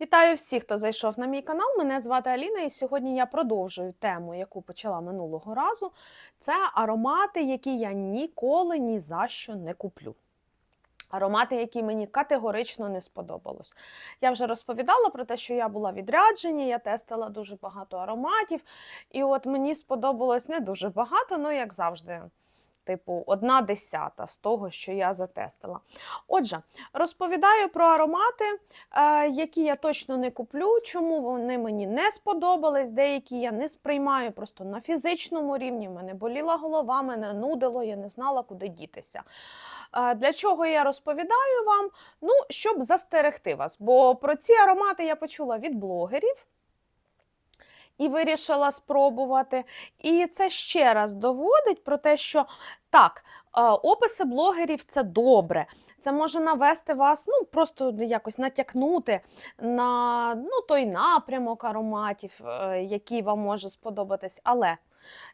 Вітаю всіх, хто зайшов на мій канал. Мене звати Аліна, і сьогодні я продовжую тему, яку почала минулого разу. Це аромати, які я ніколи ні за що не куплю. Аромати, які мені категорично не сподобалось. Я вже розповідала про те, що я була відряджені, я тестила дуже багато ароматів, і от мені сподобалось не дуже багато, ну як завжди. Типу, одна десята з того, що я затестила. Отже, розповідаю про аромати, е, які я точно не куплю, чому вони мені не сподобались. Деякі я не сприймаю просто на фізичному рівні. Мене боліла голова, мене нудило, я не знала, куди дітися. Е, Для чого я розповідаю вам? Ну, щоб застерегти вас, бо про ці аромати я почула від блогерів. І вирішила спробувати. І це ще раз доводить про те, що так, е, описи блогерів це добре. Це може навести вас, ну просто якось натякнути на ну, той напрямок ароматів, е, який вам може сподобатись. Але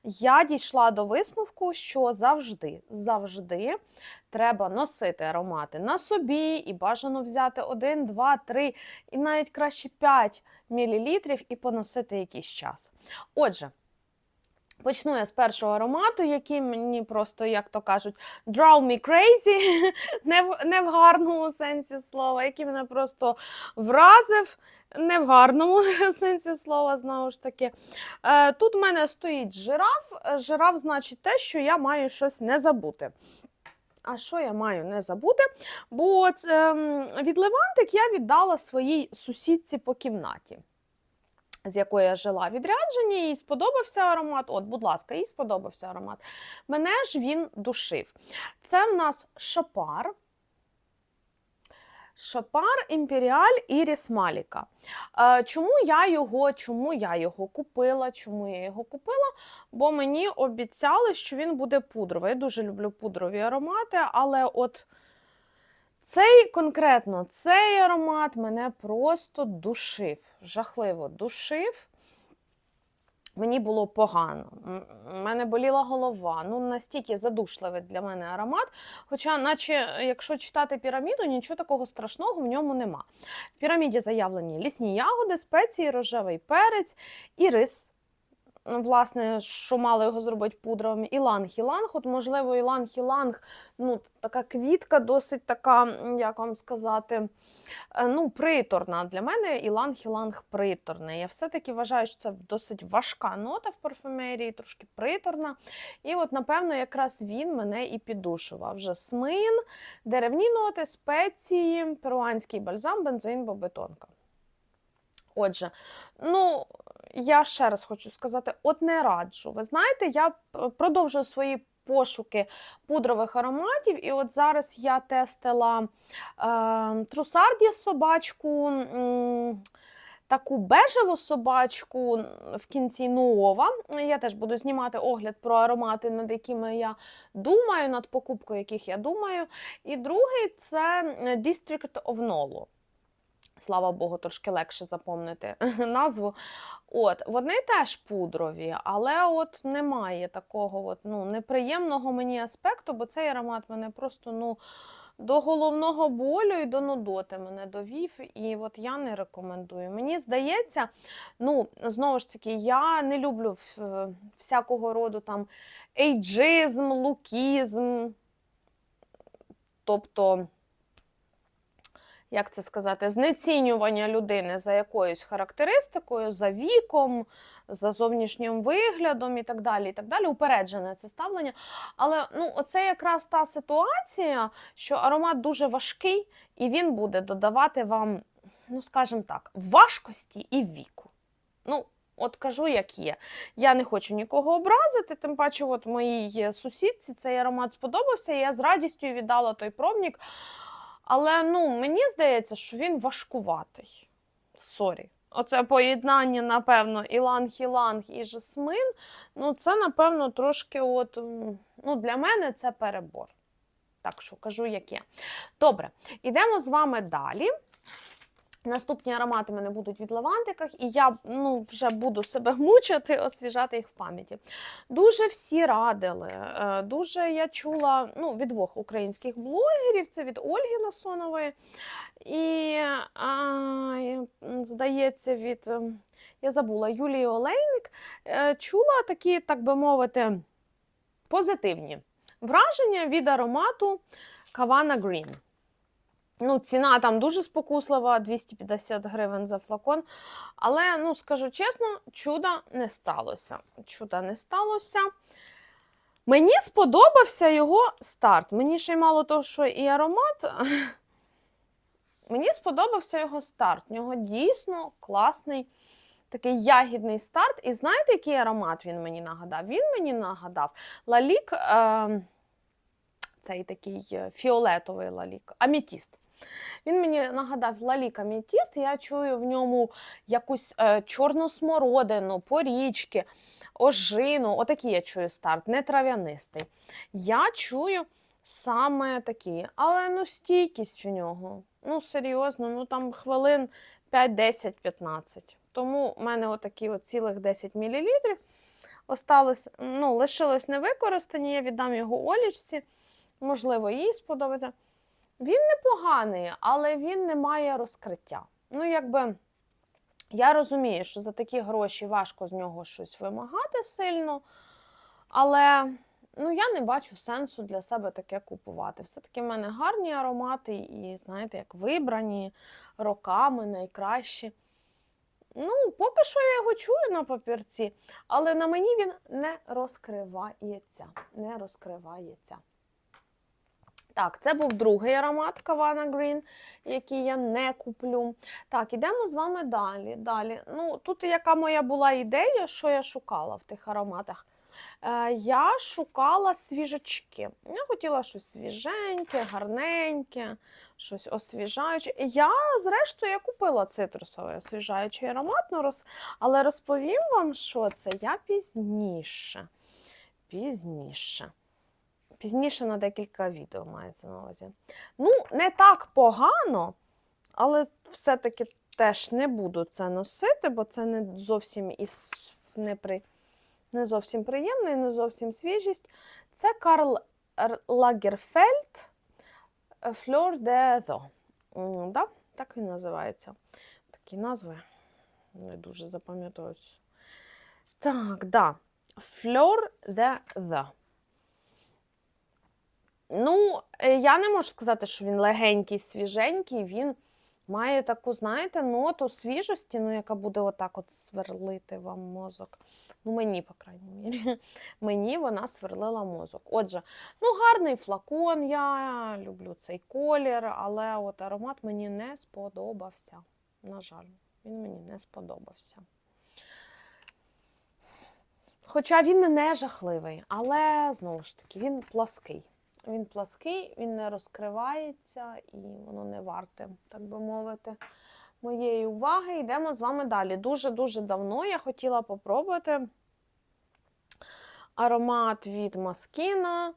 я дійшла до висновку, що завжди, завжди треба носити аромати на собі і бажано взяти один, два, три, і навіть краще 5 мл і поносити якийсь час. Отже. Почну я з першого аромату, який мені просто, як то кажуть, draw me crazy, не в, не в гарному сенсі слова, який мене просто вразив, не в гарному сенсі слова, знову ж таки. Е, тут в мене стоїть жираф. Е, Жираф значить те, що я маю щось не забути. А що я маю не забути? Бо це, від Левантик я віддала своїй сусідці по кімнаті з якою я жила відрядження, їй сподобався аромат. От, будь ласка, їй сподобався аромат. Мене ж він душив. Це в нас шопар. Шопар Імперіаль Іріс Маліка. Е, Чому я його, чому я його купила? Чому я його купила? Бо мені обіцяли, що він буде пудровий. Я дуже люблю пудрові аромати, але от цей конкретно цей аромат мене просто душив, жахливо душив. Мені було погано. У мене боліла голова. Ну, настільки задушливий для мене аромат. Хоча, наче, якщо читати піраміду, нічого такого страшного в ньому нема. В піраміді заявлені лісні ягоди, спеції, рожевий перець і рис. Власне, що мало його зробити пудровим, іланг-іланг. От, можливо, іланг-іланг, ну, така квітка, досить така, як вам сказати, е, ну, приторна. Для мене іланг-іланг приторний. Я все-таки вважаю, що це досить важка нота в парфумерії, трошки приторна. І от, напевно, якраз він мене і піддушував. Вже смин, деревні ноти, спеції, перуанський бальзам, бензоїн, бобетонка. Отже, ну, я ще раз хочу сказати: от не раджу. Ви знаєте, я продовжую свої пошуки пудрових ароматів, і от зараз я тестила е, трусарді собачку. м, Таку бежеву собачку в кінці Нуова. Я теж буду знімати огляд про аромати, над якими я думаю, над покупкою яких я думаю. І другий це е, District of Nolo. Слава Богу, трошки легше запомнити назву. От, вони теж пудрові, але от немає такого от, ну, неприємного мені аспекту, бо цей аромат мене просто ну, до головного болю і до нудоти мене довів. І от я не рекомендую. Мені здається, ну, знову ж таки, я не люблю всякого роду там ейджизм, лукізм. Тобто як це сказати, знецінювання людини за якоюсь характеристикою, за віком, за зовнішнім виглядом і так далі. і так далі. Упереджене це ставлення. Але ну, оце якраз та ситуація, що аромат дуже важкий, і він буде додавати вам, ну скажімо так, важкості і віку. Ну, От кажу, як є. Я не хочу нікого образити, тим паче, от моїй сусідці цей аромат сподобався, і я з радістю віддала той пробник. Але ну, мені здається, що він важкуватий. Сорі. Оце поєднання, напевно, іланг-іланг і жасмин. Ну, це, напевно, трошки от, ну, для мене це перебор. Так що кажу, як є. Добре, йдемо з вами далі. Наступні аромати мене будуть від лавантиках, і я ну, вже буду себе мучити, освіжати їх в пам'яті. Дуже всі радили. е, Дуже я чула ну, від двох українських блогерів, це від Ольги Насонової і а, здається, від ем, я забула Юлії Олейник, е, чула такі, так би мовити, позитивні враження від аромату Кавана Green. Ну, ціна там дуже спокуслива, 250 гривень за флакон. Але, ну, скажу чесно, чуда не сталося. Чуда не сталося. Мені сподобався його старт. Мені ще й мало того, що і аромат. Мені сподобався його старт. У нього дійсно класний такий ягідний старт. І знаєте, який аромат він мені нагадав? Він мені нагадав лалік, е, цей такий е, фіолетовий лалік, амітіст. Він мені нагадав лалік амітіст, я чую в ньому якусь е, чорну смородину, порічки, ожину. Отакий я чую старт, не трав'янистий. Я чую саме такий, але ну стійкість у нього. Ну, серйозно, ну там хвилин 5, 10, 15. Тому в мене отакі от цілих 10 мл осталось, ну, лишилось невикористані, я віддам його Олічці. Можливо, їй сподобається. Він непоганий, але він не має розкриття. Ну, якби я розумію, що за такі гроші важко з нього щось вимагати сильно, але ну, я не бачу сенсу для себе таке купувати. Все-таки в мене гарні аромати, і, знаєте, як вибрані роками найкращі. Ну, поки що я його чую на папірці, але на мені він не розкривається. Не розкривається. Так, це був другий аромат Кавана Green, який я не куплю. Так, ідемо з вами далі. далі. Ну, Тут яка моя була ідея, що я шукала в тих ароматах. Е, я шукала свіжачки. Я хотіла щось свіженьке, гарненьке, щось освіжаюче. Я, зрештою, я купила цитрусовий освіжаючий аромат, ну, але розповім вам, що це я пізніше. Пізніше. Пізніше на декілька відео мається на увазі. Ну, не так погано, але все-таки теж не буду це носити, бо це не зовсім із непри... не зовсім приємно і не зовсім свіжість. Це Карл Лагерфельд Fleur de Eau. М, Да? Так він називається. Такі назви не дуже запам'ятовуються. Так, да. Fleur de Eau. Ну, е, я не можу сказати, що він легенький, свіженький. Він має таку, знаєте, ноту свіжості, ну, яка буде отак от сверлити вам мозок. Ну, мені, по крайній мірі, мені вона сверлила мозок. Отже, ну, гарний флакон, я люблю цей колір, але от аромат мені не сподобався. На жаль, він мені не сподобався. Хоча він не жахливий, але знову ж таки, він плаский. Він плаский, він не розкривається і воно не варте, так би мовити, моєї уваги. Йдемо з вами далі. Дуже-дуже давно я хотіла попробувати аромат від Маскіна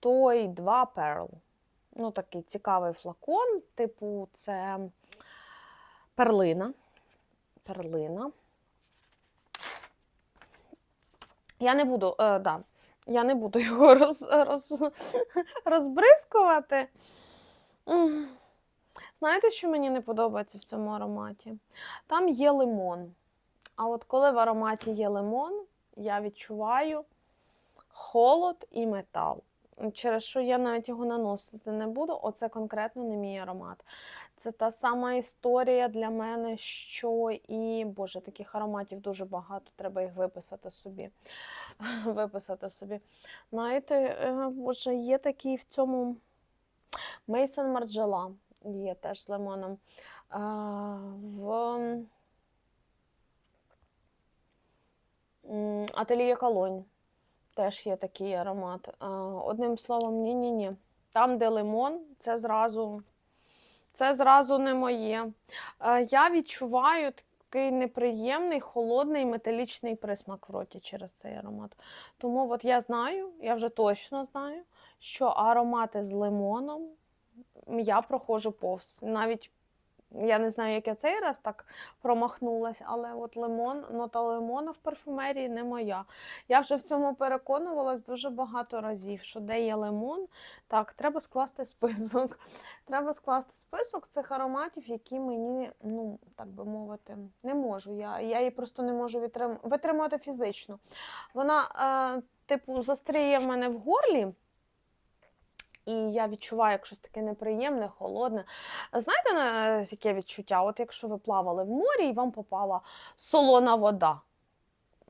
той 2 Pearl. Ну, такий цікавий флакон, типу, це перлина. Перлина. Я не буду, е, да, я не буду його роз, роз, розбризкувати. Знаєте, що мені не подобається в цьому ароматі? Там є лимон. А от коли в ароматі є лимон, я відчуваю холод і метал. Через що я навіть його наносити не буду. Оце конкретно не мій аромат. Це та сама історія для мене, що і, Боже, таких ароматів дуже багато, треба їх виписати собі. виписати собі. Знаєте, е, Боже, є такий в цьому Мейсон Марджела, є теж з лимоном. А, в Ательє Колонь теж є такий аромат. Одним словом, ні-ні-ні. Там, де лимон, це зразу, це зразу не моє. Я відчуваю такий неприємний, холодний металічний присмак в роті через цей аромат. Тому от я знаю, я вже точно знаю, що аромати з лимоном я проходжу повз. Навіть Я не знаю, як я цей раз так промахнулась, але от лимон, нота лимона в парфумерії не моя. Я вже в цьому переконувалась дуже багато разів, що де є лимон, так, треба скласти список. Треба скласти список цих ароматів, які мені, ну, так би мовити, не можу. Я, я її просто не можу витрим... витримати фізично. Вона, е, типу, застріє в мене в горлі. І я відчуваю як щось таке неприємне, холодне. Знаєте, на- е, яке відчуття? От якщо ви плавали в морі і вам попала солона вода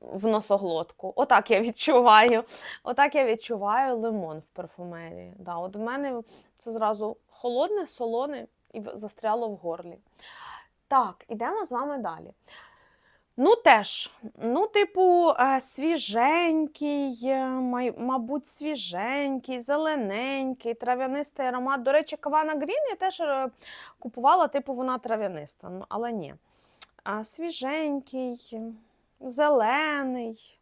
в носоглотку. Отак я відчуваю. Отак я відчуваю лимон в парфумерії. Да, от в мене це зразу холодне, солоне і застряло в горлі. Так, ідемо з вами далі. Ну, теж, ну, типу, е, свіженький, е, мабуть, свіженький, зелененький, трав'янистий аромат. До речі, Кавана Грін я теж е, купувала, типу, вона трав'яниста, ну, але ні. Свіженький, зелений.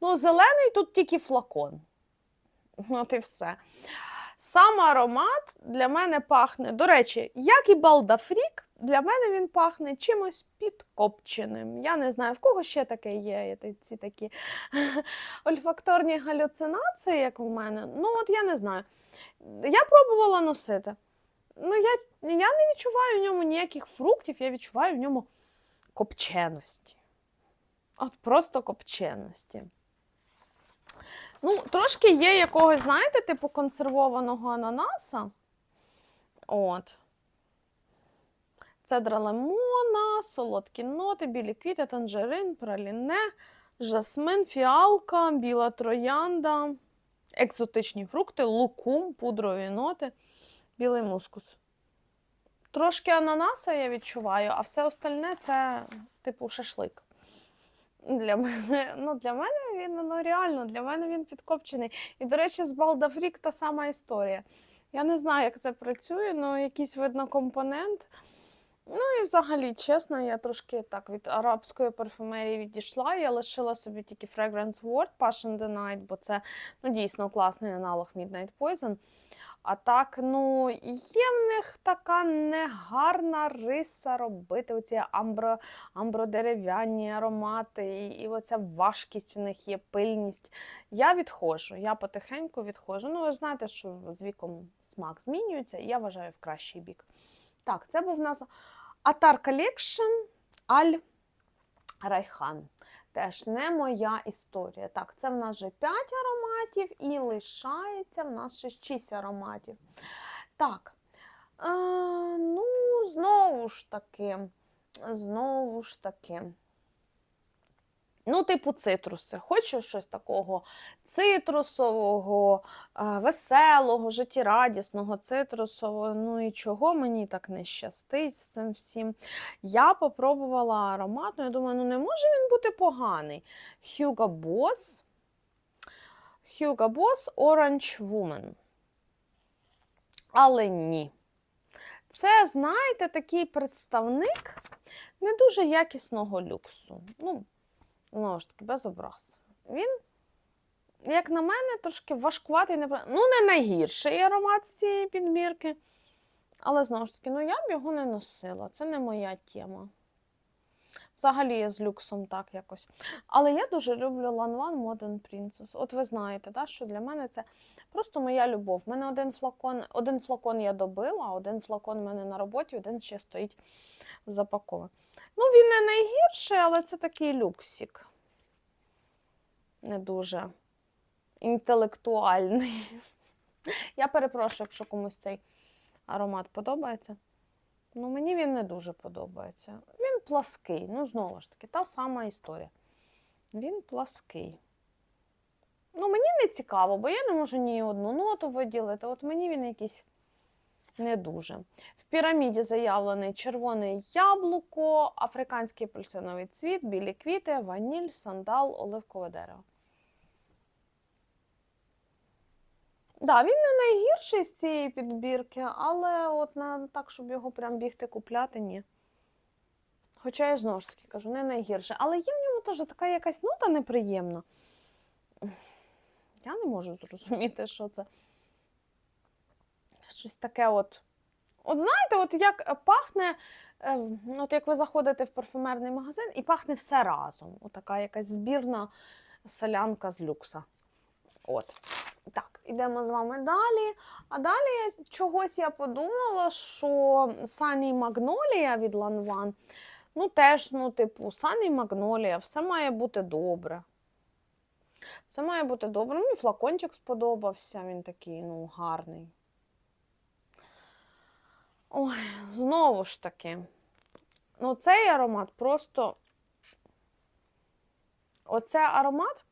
Ну, зелений тут тільки флакон. От і все. Сам аромат для мене пахне, до речі, як і Балдафрік, для мене він пахне чимось підкопченим. Я не знаю, в кого ще таке є, ці такі ольфакторні галюцинації, як у мене. Ну, от я не знаю. Я пробувала носити. Ну, я, я не відчуваю в ньому ніяких фруктів, я відчуваю в ньому копченості. От просто копченості. Ну, трошки є якогось, знаєте, типу консервованого ананаса. От. Цедра лимона, солодкі ноти, білі квіти, танжерин, праліне, жасмин, фіалка, біла троянда, екзотичні фрукти, лукум, пудрові ноти, білий мускус. Трошки ананаса я відчуваю, а все остальне це типу шашлик. Для мене, ну, для мене він ну, реально, для мене він підкопчений. І, до речі, з Балдафрік та сама історія. Я не знаю, як це працює, але якийсь видно компонент. Ну і взагалі, чесно, я трошки так від арабської парфумерії відійшла. Я лишила собі тільки Fragrance World Passion the Night, бо це ну, дійсно класний аналог Midnight Poison. А так, ну, є в них така негарна риса робити оці амбро, амбродерев'яні аромати, і, і оця важкість в них є, пильність. Я відходжу, я потихеньку відходжу. Ну, ви ж знаєте, що з віком смак змінюється, і я вважаю в кращий бік. Так, це був у нас Atar Collection Аль Райхан. Теж не моя історія. Так, це в нас вже 5 ароматів і лишається в нас ще 6 ароматів. Так, е, ну, знову ж таки, знову ж таки. Ну, типу цитруси. Хочу щось такого цитрусового, е, веселого, життєрадісного, цитрусового. Ну і чого мені так не щастить з цим всім. Я попробувала аромат, ну я думаю, ну не може він бути поганий. Hugo Boss. Hugo Boss Orange Woman. Але ні. Це, знаєте, такий представник не дуже якісного люксу. Ну, знову ж таки, без образ. Він, як на мене, трошки важкуватий, ну, не найгірший аромат з цієї підбірки. Але знову ж таки, ну я б його не носила. Це не моя тема. Взагалі я з люксом так якось. Але я дуже люблю Lanvin Modern Princess. От ви знаєте, да, що для мене це просто моя любов. У мене один флакон, один флакон я добила, один флакон у мене на роботі, один ще стоїть запакований. Ну, він не найгірший, але це такий люксик. Не дуже інтелектуальний. Я перепрошую, якщо комусь цей аромат подобається. Ну, мені він не дуже подобається. Він плаский. Ну, знову ж таки, та сама історія. Він плаский. Ну, мені не цікаво, бо я не можу ні одну ноту виділити. От мені він якийсь не дуже. В піраміді заявлений червоне яблуко, африканський апельсиновий цвіт, білі квіти, ваніль, сандал, оливкове дерево. Да, він не найгірший з цієї підбірки, але от на так, щоб його прям бігти купляти, ні. Хоча я знову ж таки кажу, не найгірше. Але є в ньому теж така якась нота неприємна. Я не можу зрозуміти, що це. Щось таке от. От знаєте, от як пахне е, ну, от як ви заходите в парфюмерний магазин і пахне все разом. Отака якась збірна солянка з люкса. От. Так, ідемо з вами далі. А далі чогось я подумала, що Sunny Magnolia від Lanvin, ну теж, ну, типу, Sunny Magnolia, все має бути добре. Все має бути добре. Ну, і флакончик сподобався, він такий, ну, гарний. Ой, знову ж таки. Ну, цей аромат просто. Оце аромат.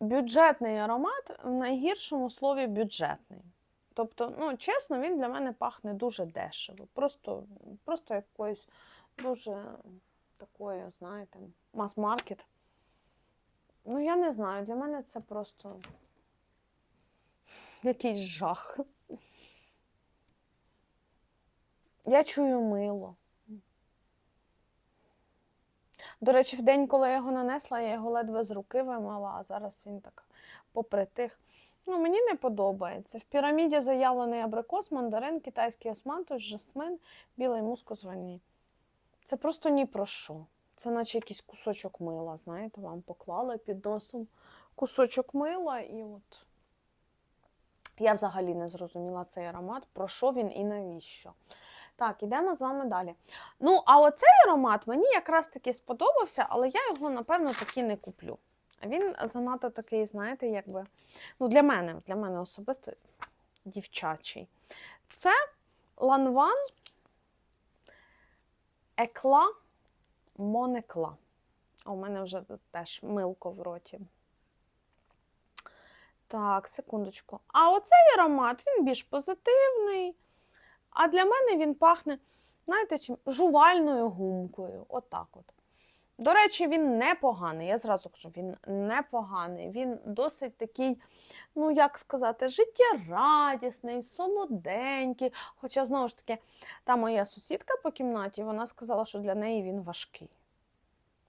Бюджетний аромат в найгіршому слові бюджетний. Тобто, ну, чесно, він для мене пахне дуже дешево. Просто, просто якоюсь дуже такою, знаєте, мас-маркет. Ну, я не знаю, для мене це просто якийсь жах. Я чую мило. До речі, в день, коли я його нанесла, я його ледве з руки вимила, а зараз він так попритих. Ну, мені не подобається. В піраміді заявлений абрикос, мандарин, китайський османтус, жасмин, білий мускус ваніль. Це просто ні про що. Це наче якийсь кусочок мила, знаєте, вам поклали під носом кусочок мила і от. Я взагалі не зрозуміла цей аромат, про що він і навіщо. Так, ідемо з вами далі. Ну, а оцей аромат мені якраз таки сподобався, але я його, напевно, таки не куплю. Він занадто такий, знаєте, якби. Ну, для мене, для мене особисто дівчачий. Це ланван екла монекла. У мене вже теж милко в роті. Так, секундочку. А оцей аромат, він більш позитивний. А для мене він пахне, знаєте, чим? Жувальною гумкою. Отак от. До речі, він непоганий. Я зразу кажу, він непоганий. Він досить такий, ну як сказати, життєрадісний, солоденький. Хоча, знову ж таки, та моя сусідка по кімнаті, вона сказала, що для неї він важкий.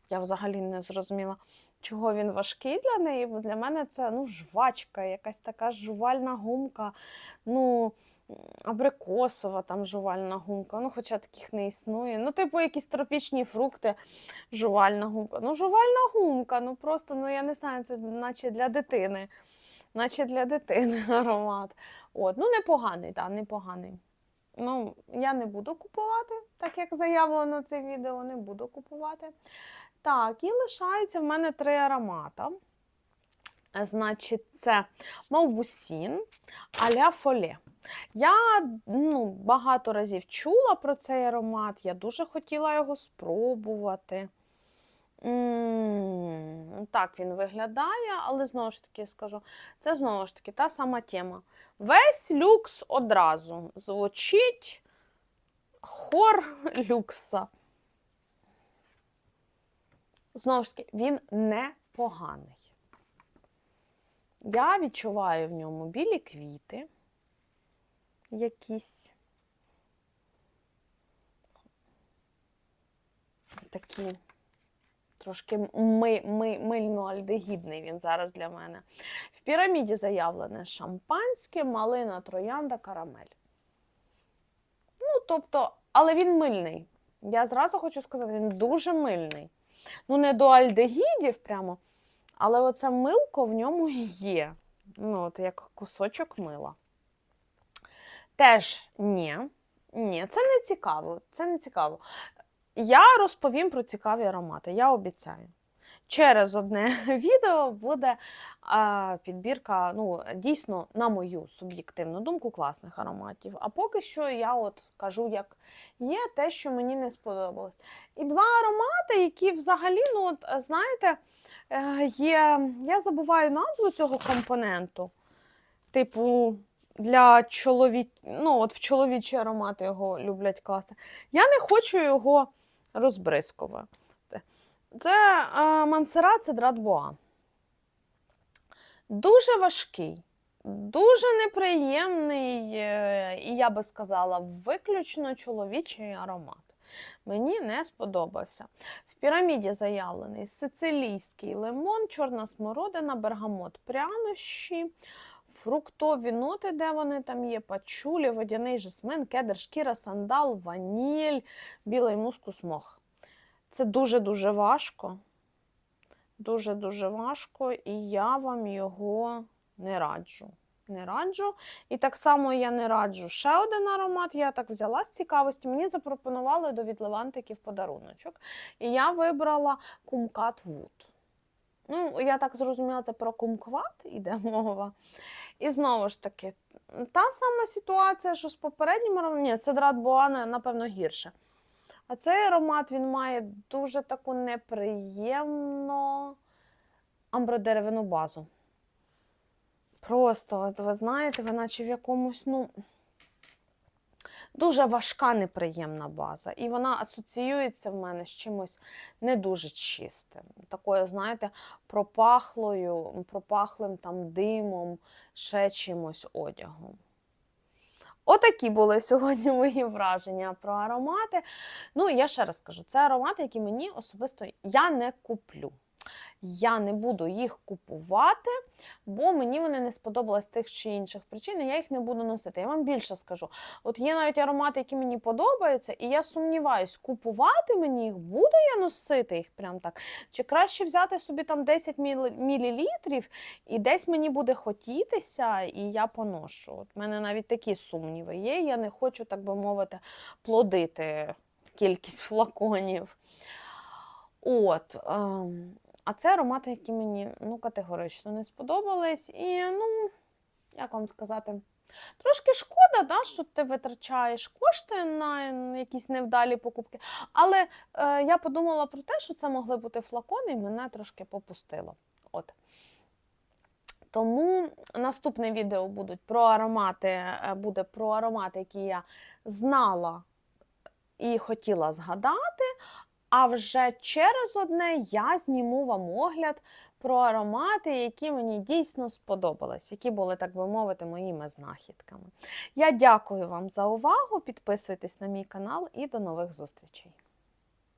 Я взагалі не зрозуміла, чого він важкий для неї, бо для мене це ну, жвачка, якась така жувальна гумка. ну абрикосова там жувальна гумка, ну хоча таких не існує. Ну, типу, якісь тропічні фрукти, жувальна гумка. Ну, жувальна гумка, ну просто, ну я не знаю, це наче для дитини. Наче для дитини аромат. От, Ну, непоганий, так, непоганий. Ну, я не буду купувати, так як заявлено це відео, не буду купувати. Так, і лишається в мене три аромата. Значить, це Мавбусін аля фоле. Я ну, багато разів чула про цей аромат, я дуже хотіла його спробувати. М, Так він виглядає, але знову ж таки скажу, це знову ж таки та сама тема. Весь люкс одразу звучить хор люкса. Знову ж таки, він непоганий. Я відчуваю в ньому білі квіти якісь такі трошки ми, ми, мильно-альдегідний він зараз для мене. В піраміді заявлене шампанське, малина, троянда, карамель. Ну, тобто, але він мильний. Я зразу хочу сказати, він дуже мильний. Ну, не до альдегідів прямо, але оце милко в ньому є. Ну, от як кусочок мила. Теж ні. Ні, це не цікаво. Це не цікаво. Я розповім про цікаві аромати, я обіцяю. Через одне відео буде а, підбірка, ну, дійсно, на мою суб'єктивну думку, класних ароматів. А поки що я от кажу, як є те, що мені не сподобалось. І два аромати, які взагалі, ну, от, знаєте, е, є. Я забуваю назву цього компоненту. Типу, для чоловік... ну, от в чоловічі аромати його люблять класти. Я не хочу його розбризкувати. Це а, Мансера Боа. Дуже важкий, дуже неприємний, е, і я би сказала, виключно чоловічий аромат. Мені не сподобався. В піраміді заявлений сицилійський лимон, чорна смородина, бергамот, прянощі, фруктові ноти, де вони там є, пачулі, водяний жасмин, кедр, шкіра, сандал, ваніль, білий мускус, мох. Це дуже-дуже важко. Дуже-дуже важко, і я вам його не раджу. Не раджу. І так само я не раджу ще один аромат. Я так взяла з цікавості. Мені запропонували до відливантиків подаруночок. І я вибрала кумкат Вуд. Ну, я так зрозуміла, це про кумкват іде мова. І знову ж таки, та сама ситуація, що з попереднім ароматом. Ні, це Драт Боана, напевно, гірше. А цей аромат він має дуже таку неприємну амбродеревину базу. Просто, от ви знаєте, ви наче в якомусь, ну. Дуже важка, неприємна база. І вона асоціюється в мене з чимось не дуже чистим. Такою, знаєте, пропахлою, пропахлим там димом, ще чимось одягом. Отакі були сьогодні мої враження про аромати. Ну, я ще раз кажу, це аромати, які мені особисто я не куплю. Я не буду їх купувати, бо мені вони не сподобались тих чи інших причин, і я їх не буду носити. Я вам більше скажу. От є навіть аромати, які мені подобаються, і я сумніваюсь, купувати мені їх, буду я носити їх прям так. Чи краще взяти собі там 10 мл, і десь мені буде хотітися, і я поношу. От в мене навіть такі сумніви є. Я не хочу, так би мовити, плодити кількість флаконів. От. А це аромати, які мені ну, категорично не сподобались. І, ну, як вам сказати, трошки шкода, да, що ти витрачаєш кошти на якісь невдалі покупки. Але е, я подумала про те, що це могли бути флакони, і мене трошки попустило. От. Тому наступне відео будуть про аромати, е, буде про аромати, які я знала і хотіла згадати. А вже через одне я зніму вам огляд про аромати, які мені дійсно сподобались, які були, так би мовити, моїми знахідками. Я дякую вам за увагу. Підписуйтесь на мій канал і до нових зустрічей!